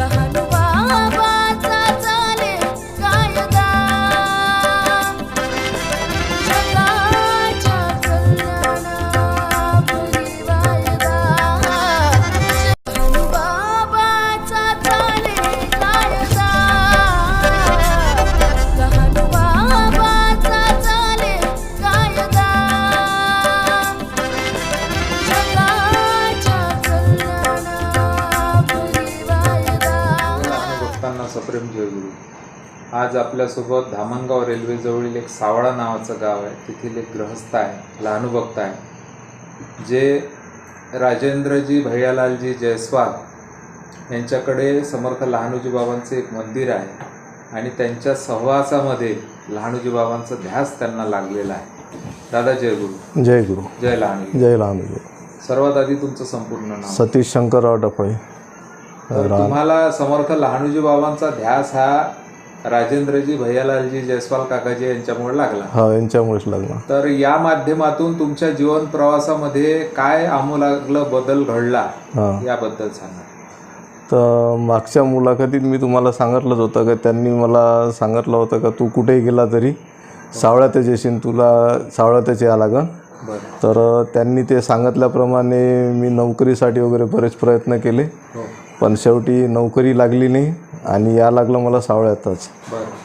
लहान आज आपल्यासोबत धामणगाव रेल्वेजवळील एक सावळा नावाचं गाव आहे. तेथील एक ग्रहस्थ आहे लहानू भक्त आहे. जे राजेंद्रजी भैयालालजी जयस्वाल यांच्याकडे समर्थ लहानूजी बाबांचे एक मंदिर आहे आणि त्यांच्या सहवासामध्ये लहानूजी बाबांचा ध्यास त्यांना लागलेला आहे. दादा जयगुरु जय गुरु. जय लहानू जय लहानू सर्वात आधी तुमचं संपूर्ण नाव. सतीश शंकरराव तर तुम्हाला समर्थ लहानूजी बाबांचा ध्यास हा राजेंद्रजी भैयालालजी जयस्वाल काकाजी यांच्यामुळे लागला. हा यांच्यामुळेच लग्न तर या माध्यमातून तुमच्या जीवन प्रवासामध्ये काय आमूलाग्ल बदल घडला हा. याबद्दल सांगा. तर मागच्या मुलाखतीत मी तुम्हाला सांगितलंच होतं का त्यांनी मला सांगितलं होतं का तू कुठेही गेला तरी सावळ्यातच येशील तुला सावळ्यातच या लागन. बरं. तर त्यांनी ते सांगितल्याप्रमाणे मी नोकरीसाठी वगैरे बरेच प्रयत्न केले. हो. पण शेवटी नोकरी लागली नाही. आणि या लागलं मला सावळ्यातच.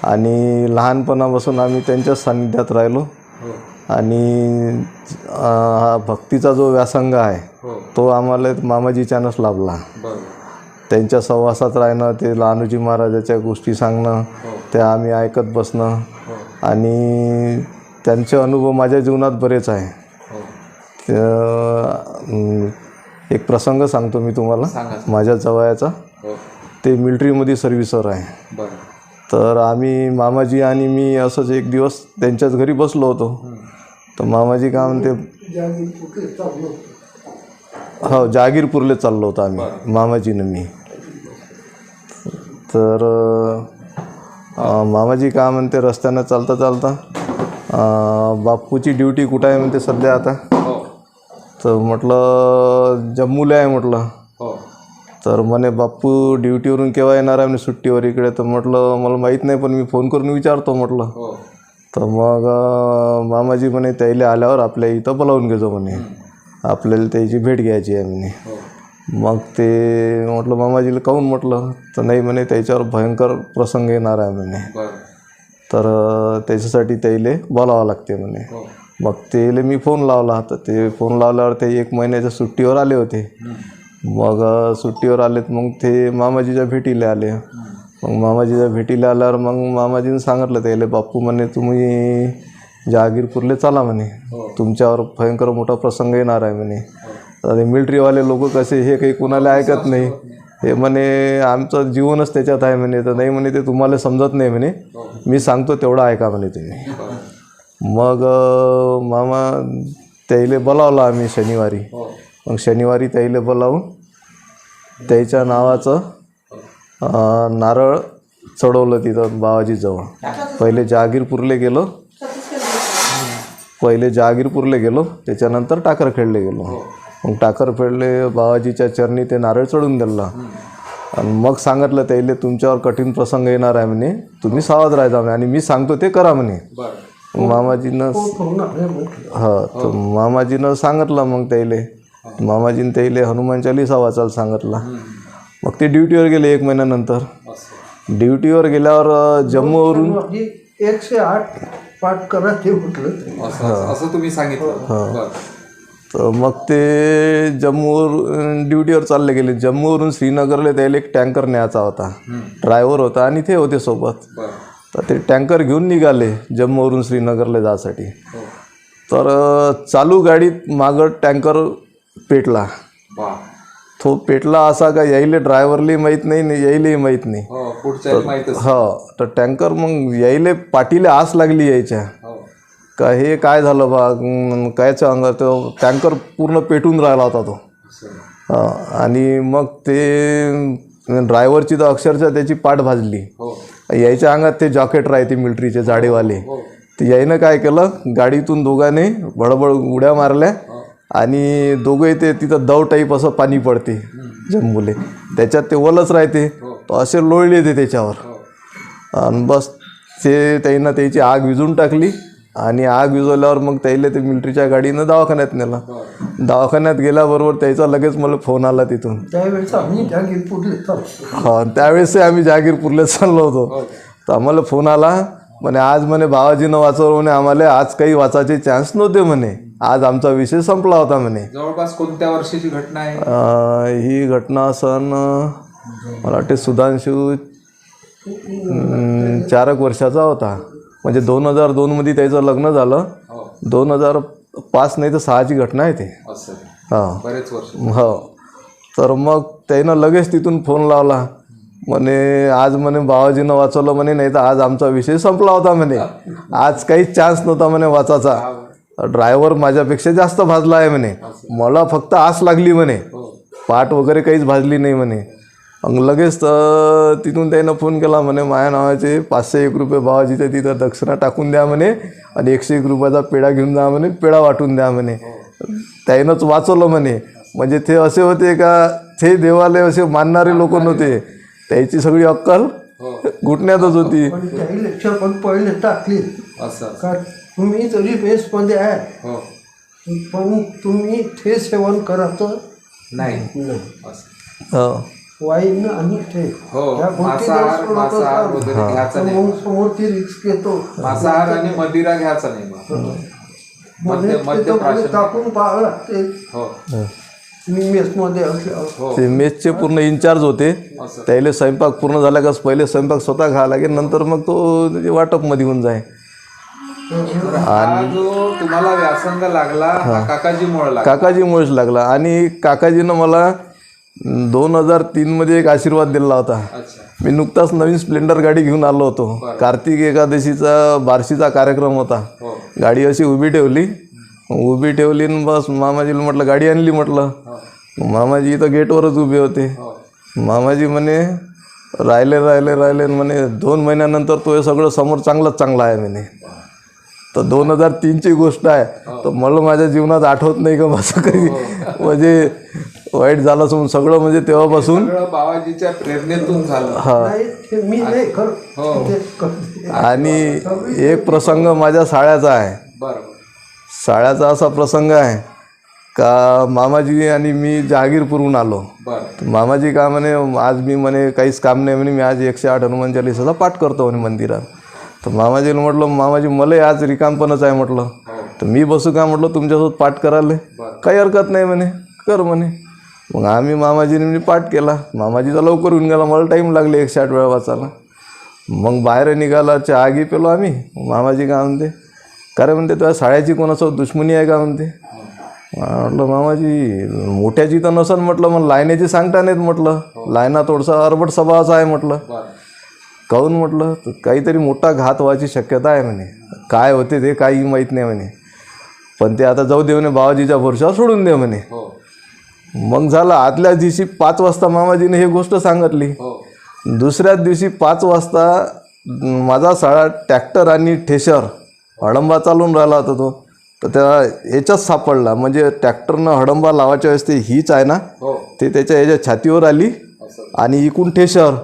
आणि लहानपणापासून आम्ही त्यांच्याच सान्निध्यात राहिलो. हो. आणि हा भक्तीचा जो व्यासंग आहे हो. तो आम्हाला मामाजीच्यानंच लाभला. त्यांच्या सहवासात राहणं ते लहानूजी महाराजाच्या गोष्टी सांगणं हो. त्या आम्ही ऐकत बसणं. आणि त्यांचे अनुभव माझ्या जीवनात बरेच आहे. हो. एक प्रसंग सांगतो मी तुम्हाला. माझ्या जवळचा. ते मिलिटरीमध्ये सर्व्हिसवर आहे. तर आम्ही मामाजी आणि मी असंच एक दिवस त्यांच्याच घरी बसलो होतो. तर मामाजी काय म्हणते हो जहागीरपूरले चाललो होतो आम्ही मामाजीनं मी. तर मामाजी काय म्हणते रस्त्यानं चालता चालता बापूची ड्युटी कुठं आहे म्हणते सध्या आता? हो. तर म्हटलं जम्मूला आहे म्हटलं. हो. तर म्हणे बाप्पू ड्युटीवरून केव्हा येणार आहे म्हणे सुट्टीवर इकडे? तर म्हटलं मला माहीत नाही पण मी फोन करून विचारतो म्हटलं. हो. तर मग मामाजी म्हणे त्याला आल्यावर आपल्या इथं बोलावून घेतो म्हणे. आपल्याला त्याची भेट घ्यायची आहे म्हणे. हो. मग ते म्हटलं मामाजीला काहून म्हटलं तर नाही म्हणे त्याच्यावर भयंकर प्रसंग येणार आहे म्हणे. तर त्याच्यासाठी त्याला बोलावं लागते म्हणे. हो. मग त्याला मी फोन लावला. तर ते फोन लावल्यावर ते एक महिन्याच्या सुट्टीवर आले होते. मग सुट्टीवर आलेत मग ते मामाजीच्या भेटीला आले. मग मामाजीच्या भेटीला आल्यावर मग मामाजीनं सांगितलं त्याला बाप्पू म्हणे तुम्ही जहागीरपूरले चला म्हणे. तुमच्यावर भयंकर मोठा प्रसंग येणार आहे म्हणे. तर मिलिटरीवाले लोक कसे हे काही कुणाला ऐकत नाही. हे म्हणे आमचं जीवनच त्याच्यात आहे म्हणे. तर नाही म्हणे ते तुम्हाला समजत नाही म्हणे. मी सांगतो तेवढं ऐका म्हणे तुम्ही मग मामा त्याईले बोलावलं आम्ही शनिवारी. हो. मग शनिवारी त्याईले बोलावून त्याच्या नावाचं नारळ चढवलं तिथं बाबाजीजवळ पहिले जहागीरपूरले गेलो. पहिले जहागीरपूरले गेलो. त्याच्यानंतर टाकरखेडले गेलो. मग टाकरखेडले बाबाजीच्या चरणी ते नारळ चढून दिलं आणि मग सांगितलं त्याईले तुमच्यावर कठीण प्रसंग येणार आहे म्हणे. तुम्ही सावध राहायचा म्हणे आणि मी सांगतो ते करा म्हणे. मामाजीनं हा तर मामाजीनं सांगितलं मग त्याले मामाजीनं त्याले हनुमान चालिसा वाचायला सांगितला. मग ते ड्युटीवर गेले एक महिन्यानंतर. ड्युटीवर गेल्यावर जम्मूवरून माझी एकशे आठ पाठ करा ते म्हटलं असं असं तुम्ही सांगितलं. तर मग ते जम्मूवर ड्युटीवर चालले गेले. जम्मूवरून श्रीनगरला त्याला एक टँकर न्यायचा होता. ड्रायव्हर होता आणि ते होते सोबत. बरं. तर ते टँकर घेऊन निघाले जम्मूवरून श्रीनगरला जासाठी हो. तर चालू गाडीत मागं टँकर पेटला. तो पेटला असा का यायले ड्रायव्हरलाही माहीत नाही यायलाही माहीत नाही. हो हो तर टँकर मग यायले पाठीले आस लागली यायच्या. हो. का हे काय झालं बा? अं, कायचं अंग तो टँकर पूर्ण पेटून राहिला होता तो. हा, आणि मग ते ड्रायव्हरची तर अक्षरशः त्याची पाठ भाजली. हो. यायच्या अंगात ते जॉकेट राहते मिलिटरीचे जाडेवाले. हो. तर याईनं काय केलं? गाडीतून दोघांनी बडबड उड्या मारल्या. आणि दोघंही ते तिथं दव टाईप असं पाणी पडते जम्मूले त्याच्यात ते ओलच राहते. हो. तर असे लोळले ते त्याच्यावर. हो. आणि बस ते त्याईनं त्याची आग विझून टाकली. आणि आग विझवल्यावर मग त्याला ते मिलिटरीच्या गाडीनं दवाखान्यात नेला. दवाखान्यात गेल्याबरोबर त्याचा लगेच मला फोन आला तिथून. त्यावेळेस आम्ही जागीरपूरले चालतो हा त्यावेळेस आम्ही जागीरपूरला चाललो होतो. तर आम्हाला फोन आला. म्हणे आज म्हणे भावाजीनं वाचवलं म्हणे आम्हाला. आज काही वाचायचे चान्स नव्हते म्हणे. आज आमचा विषय संपला होता म्हणे. जवळपास कोणत्या वर्षीची घटना आहे? अं, ही घटना अं, मला वाटते सुधांशू अं, चार एक वर्षाचा होता. म्हणजे दोन हजार दोनमध्ये त्याचं लग्न झालं. हो. दोन हजार पाच नाही तर सहाची घटना आहे ते. असं हां. बरेच वर्ष. हो. तर मग त्यानं लगेच तिथून फोन लावला. म्हणे आज म्हणे बाबाजीनं वाचवलं म्हणे नाही तर आज आमचा विषय संपला होता म्हणे. आज काहीच चान्स नव्हता म्हणे वाचाचा ड्रायव्हर माझ्यापेक्षा जास्त भाजला आहे म्हणे. मला फक्त आस लागली म्हणे. पाठ वगैरे काहीच भाजली नाही म्हणे. मग लगेच तर तिथून त्यानं फोन केला म्हणे माझ्या नावाचे पाचशे एक रुपये बाबाजीचे तिथं दक्षिणा टाकून द्या म्हणे आणि एकशे एक रुपयाचा पेढा घेऊन जा म्हणे पेढा वाटून द्या म्हणे. त्यानंच वाचवलं म्हणे. म्हणजे ते असे होते का ते देवालय असे मानणारे लोक नव्हते. त्याची सगळी अक्कल घुटण्यातच होती. तुम्ही जरी बेसमध्ये आहे हो. पण तुम्ही ते सेवन करा तर नाही. नाही. असं. हो. वाईन आणि ते हो. या गोष्टी मांसाहार जर सोडत मांसाहार असाल, वगैरे घ्यायचा तर नाही. मग समोरची रिस्क येतो. मांसाहार आणि मदिरा घ्यायचा नाही मग. मध्ये मध्य मध्य तिथं प्राशन टाकून पाहावं लागते. हो. मी मेसमध्ये असल्यावर हो. ते मेसचे पूर्ण इन्चार्ज होते. असं. त्याले स्वयंपाक पूर्ण झाला का पहिले स्वयंपाक स्वतः घ्यावा लागेल नंतर मग तो त्याचे वाटपमध्ये होऊन जाय हा जो तुम्हाला व्यासंग लागला हा. काकाजीमुळे लागला. काकाजीमुळेच लागला. आणि काकाजीनं मला दोन हजार तीनमध्ये एक आशीर्वाद दिला होता. अच्छा. मी नुकताच नवीन स्प्लेंडर गाडी घेऊन आलो होतो. कार्तिक एकादशीचा बारशीचा कार्यक्रम होता. हो. गाडी अशी उभी ठेवली. उभी ठेवली आणि बस मामाजीला म्हटलं गाडी आणली म्हटलं. मामाजी इथं गेटवरच उभे होते. हो. मामाजी म्हणे राहिले राहिले राहिले. आणि म्हणे दोन महिन्यानंतर तो हे सगळं समोर चांगलंच चांगलं आहे. म्हणे. तर दोन हजार तीनची गोष्ट आहे. तर मला माझ्या जीवनात आठवत नाही का माझं काही म्हणजे वाईट झालं असं सगळं म्हणजे तेव्हापासून सगळं बाबाजीच्या प्रेरणेतून झालं. हो. आणि एक प्रसंग माझ्या शाळ्याचा आहे. बरं शाळ्याचा असा प्रसंग आहे का मामाजी आणि मी जहागीरपूरहून आलो. मामाजी का म्हणे आज मी म्हणे काहीच काम नाही म्हणे मी आज एकशे आठ हनुमान चालीसाचा पाठ करतो म्हणे मंदिरात. तर मामाजीला म्हटलं मामाजी मला आज रिकामपणच आहे म्हटलं. तर मी बसू का? म्हटलं तुमच्यासोबत पाठ करायला. काही हरकत नाही म्हणे. कर म्हणे. मग आम्ही मामाजीने मी पाठ केला. मामाजीचा लवकर होऊन गेला मला टाईम लागले एकशे आठ वेळा वाचायला. मग बाहेर निघाला चहा घे पेलो आम्ही. मामाजी काय म्हणते का रे म्हणते तुझ्या साड्याची कोणासोबत दुश्मनी आहे का? म्हणते. म्हटलं मामाजी मोठ्याची तर नसन म्हटलं. मग लायण्याची सांगता नाहीत म्हटलं. लायना थोडसा अरबट स्वभावाचा आहे म्हटलं. काहून म्हटलं? तर काहीतरी मोठा घात व्हायची शक्यता आहे म्हणे. काय होते ते काही माहीत नाही म्हणे. पण ते आता जाऊ दे म्हणे बाबाजीच्या भरोशावर सोडून दे म्हणे. हो. मग झालं आदल्या दिवशी पाच वाजता मामाजीने ही गोष्ट सांगितली. हो. दुसऱ्याच दिवशी पाच वाजता माझा साळा ट्रॅक्टर आणि ठेशर हडंबा चालून राहिला होता तो. तर त्या याच्यात सापडला. म्हणजे ट्रॅक्टरनं हडंबा लावायच्या वेळेस ते हीच आहे ना हो. ते त्याच्या याच्या छातीवर आली आणि इकून ठेशर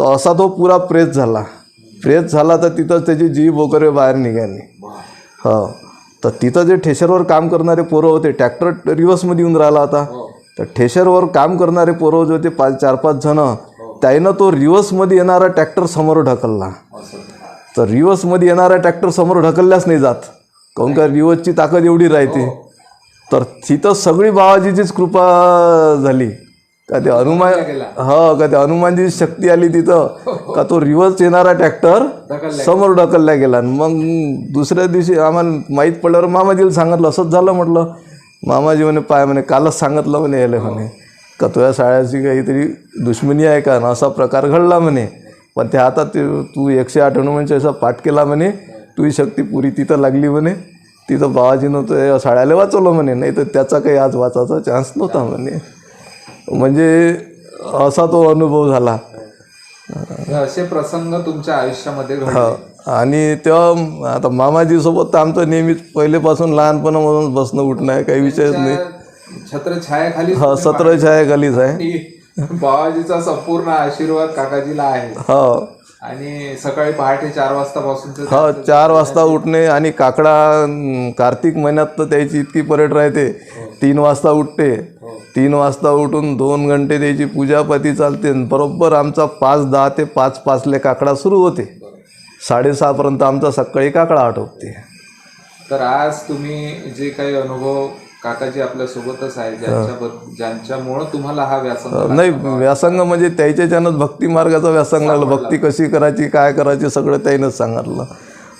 तर असा तो पुरा प्रेस झाला. प्रेस झाला तर तिथं त्याची जीभ वगैरे बाहेर निघाली. हो. तर तिथं जे ठेशरवर काम करणारे पोरं होते ट्रॅक्टर रिवर्समध्ये येऊन राहिला होता. तर ठेशरवर काम करणारे पोरं जे होते पाच चार पाच जण त्यानं तो रिवर्समध्ये येणारा ट्रॅक्टर समोर ढकलला. तर रिवर्समध्ये येणारा ट्रॅक्टर समोर ढकलल्याच नाही जात. काऊन का रिवर्सची ताकद एवढी राहते? तर तिथं सगळी बाबाजीचीच कृपा झाली. का ते हनुमान हो का ते हनुमानची शक्ती आली तिथं. का तो रिवर्स येणारा ट्रॅक्टर समोर ढकलला गेला. मग दुसऱ्या दिवशी आम्हाला माहीत पडल्यावर मामाजीला सांगितलं असंच झालं म्हटलं. मामाजी म्हणे पाय म्हणे कालच सांगितलं म्हणे यायला म्हणे. का तुझ्या शाळेची काहीतरी दुश्मनी आहे का? आणि असा प्रकार घडला म्हणे. पण ते आता ते तू एकशे आठ हनुमानच्या असा पाठ केला म्हणे. तुझी शक्ती पुरी तिथं लागली म्हणे. तिथं बाबाजीनं या शाळेला वाचवलं म्हणे. नाही तर त्याचा काही आज वाचायचा चान्स नव्हता म्हणे. म्हणजे असा तो अनुभव झाला. हे असे प्रसंग तुमच्या आयुष्यामध्ये हो. आणि तेव्हा आता मामाजीसोबत तर आमचं नेहमीच पहिलेपासून लहानपणामधून बसणं उठणं आहे काही विषयच नाही. छत्र छायाखाली हा सतरा छाया गलीच आहे. बाबाजीचा संपूर्ण आशीर्वाद काकाजीला आहे. हो. आणि सकाळी पहाटे चार वाजतापासून हो चार वाजता उठणे आणि काकडा कार्तिक महिन्यात तर त्याची इतकी परेड राहते. तीन वाजता उठते. तीन वाजता उठून दोन घंटे त्याची पूजापाती चालते बरोबर आमचा पाच दहा ते पाच पाचले काकडा सुरू होते. साडेसहापर्यंत आमचा सकाळी काकडा आटोपते. तर आज तुम्ही जे काही अनुभव काकाजी आपल्या सोबतच आहे ज्यांच्या ज्यांच्यामुळं तुम्हाला हा व्यासंग नाही व्यासंग म्हणजे त्याच्याच्यानंच भक्ती मार्गाचा व्यासंग लागला. भक्ती कशी करायची काय करायची सगळं त्यानंच सांगितलं.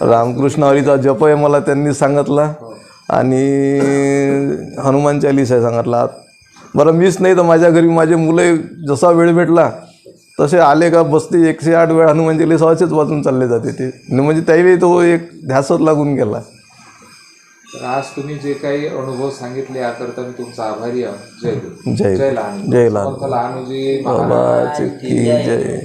रामकृष्ण हरीचा जप आहे मला त्यांनी सांगितला. आणि हनुमान चालीसा सांगितला. बरं मीच नाही तर माझ्या घरी माझे मुलं जसा वेळ भेटला तसे आले का बसते एकशे आठ वेळ हनुमान चालीसा असेच वाचून चालले जाते ते. म्हणजे त्यावेळी तो एक ध्यासच लागून गेला. तर आज तुम्ही जे काही अनुभव सांगितले याकरता मी तुमचा आभारी आहे जय गुरु. जय जय लहान जय लहान लहानूजी महाराज की जय.